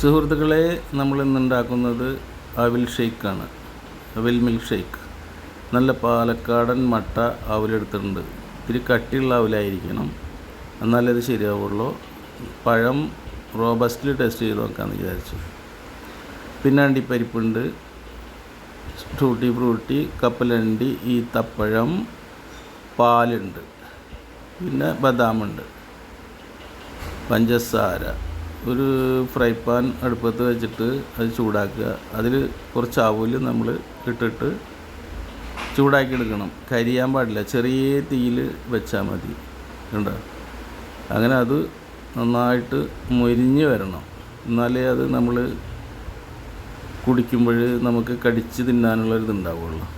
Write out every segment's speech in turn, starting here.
സുഹൃത്തുക്കളെ നമ്മൾ ഇന്നുണ്ടാക്കുന്നത് അവിൽ ഷെയ്ക്കാണ്. അവിൽ മിൽക്ക് ഷെയ്ക്ക്. നല്ല പാലക്കാടൻ മട്ട അവിലെടുത്തിട്ടുണ്ട്. ഇത്തിരി കട്ടിയുള്ള അവലായിരിക്കണം. എന്നാലേ അത് ശരിയാവുള്ളൂ. പഴം റോബസ്റ്റിൽ ടെസ്റ്റ് ചെയ്ത് നോക്കാമെന്ന് വിചാരിച്ചു. പിന്നെ അണ്ടിപ്പരിപ്പുണ്ട്. ടൂട്ടി ഫ്രൂട്ടി കപ്പലണ്ടി ഈത്തപ്പഴം പാലുണ്ട്. പിന്നെ ബദാമുണ്ട്. പഞ്ചസാര. ഒരു ഫ്രൈ പാൻ അടുപ്പത്ത് വെച്ചിട്ട് അത് ചൂടാക്കുക. അതിൽ കുറച്ച് അവൽ നമ്മൾ ഇട്ടിട്ട് ചൂടാക്കി എടുക്കണം കരിയാൻ പാടില്ല. ചെറിയ തീയിൽ വെച്ചാൽ മതി. കണ്ടോ? അങ്ങനെ അത് നന്നായിട്ട് മൊരിഞ്ഞ് വരണം. എന്നാലേ അത് നമ്മൾ കുടിക്കുമ്പോൾ നമുക്ക് കടിച്ച് തിന്നാനുള്ളൊരിത് ഉണ്ടാവുള്ളൂ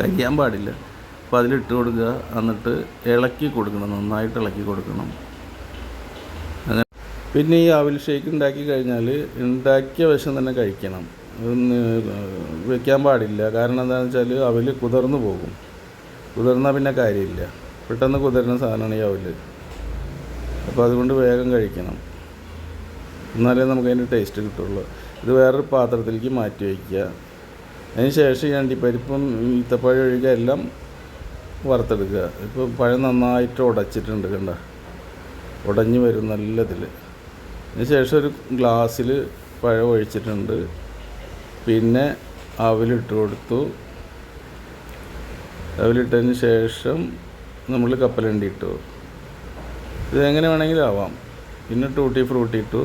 കരിയാൻ പാടില്ല. അപ്പോൾ അതിലിട്ട് കൊടുക്കുക. എന്നിട്ട് ഇളക്കി കൊടുക്കണം. നന്നായിട്ട് ഇളക്കി കൊടുക്കണം. പിന്നെ ഈ അവിൽ ഷേക്ക് ഉണ്ടാക്കി കഴിഞ്ഞാൽ ഉണ്ടാക്കിയ വശം തന്നെ കഴിക്കണം. വെക്കാൻ പാടില്ല. കാരണം എന്താണെന്ന് വെച്ചാൽ അവിൽ കുതിർന്നു പോകും. കുതിർന്നാൽ പിന്നെ കാര്യമില്ല. പെട്ടെന്ന് കുതിരുന്ന സാധനമാണ് ഈ അവിൽ അപ്പോൾ അതുകൊണ്ട് വേഗം കഴിക്കണം. എന്നാലേ നമുക്ക് അതിന്റെ ടേസ്റ്റ് കിട്ടുള്ളൂ. ഇത് വേറൊരു പാത്രത്തിലേക്ക് മാറ്റി വയ്ക്കുക. അതിന് ശേഷം ഈ അണ്ടിപ്പരിപ്പും ഈത്തപ്പഴം ഒഴികെ എല്ലാം വറുത്തെടുക്കുക. ഇപ്പോൾ പഴം നന്നായിട്ട് ഉടച്ചിട്ടുണ്ട് കണ്ട? ഉടഞ്ഞു വരും നല്ല ഇതിൽ അതിന് ശേഷം ഒരു ഗ്ലാസ്സിൽ പഴം ഒഴിച്ചിട്ടുണ്ട്. പിന്നെ അവലിട്ട് കൊടുത്തു. അവലിട്ടതിന് ശേഷം നമ്മൾ കപ്പലണ്ടി ഇട്ടു. ഇതെങ്ങനെ വേണമെങ്കിലും ആവാം. പിന്നെ ടൂട്ടി ഫ്രൂട്ടി ഇട്ടു.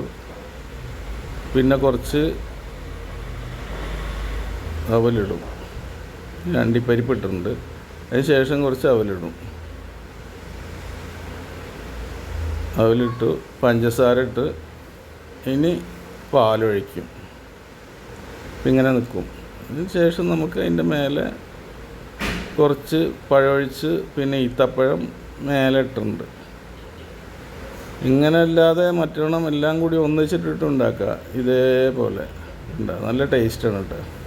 പിന്നെ കുറച്ച് അവലിടും. അണ്ടിപ്പരിപ്പ് ഇട്ടിട്ടുണ്ട് അതിന് ശേഷം കുറച്ച് അവലിടും. അവലിട്ടു. പഞ്ചസാര ഇട്ട് ഇനി പാലൊഴിക്കും. ഇങ്ങനെ നിൽക്കും അതിന് ശേഷം നമുക്ക് അതിന്റെ മേലെ കുറച്ച് പഴമൊഴിച്ച് പിന്നെ ഈത്തപ്പഴം മേലെ ഇട്ടിട്ടുണ്ട്. ഇങ്ങനെ അല്ലാതെ മറ്റൊരെണ്ണം എല്ലാം കൂടി ഒന്നിച്ചിട്ടിട്ട് ഉണ്ടാക്കുക. ഇതേപോലെ. ഉണ്ടാകും നല്ല ടേസ്റ്റാണ് കേട്ടോ.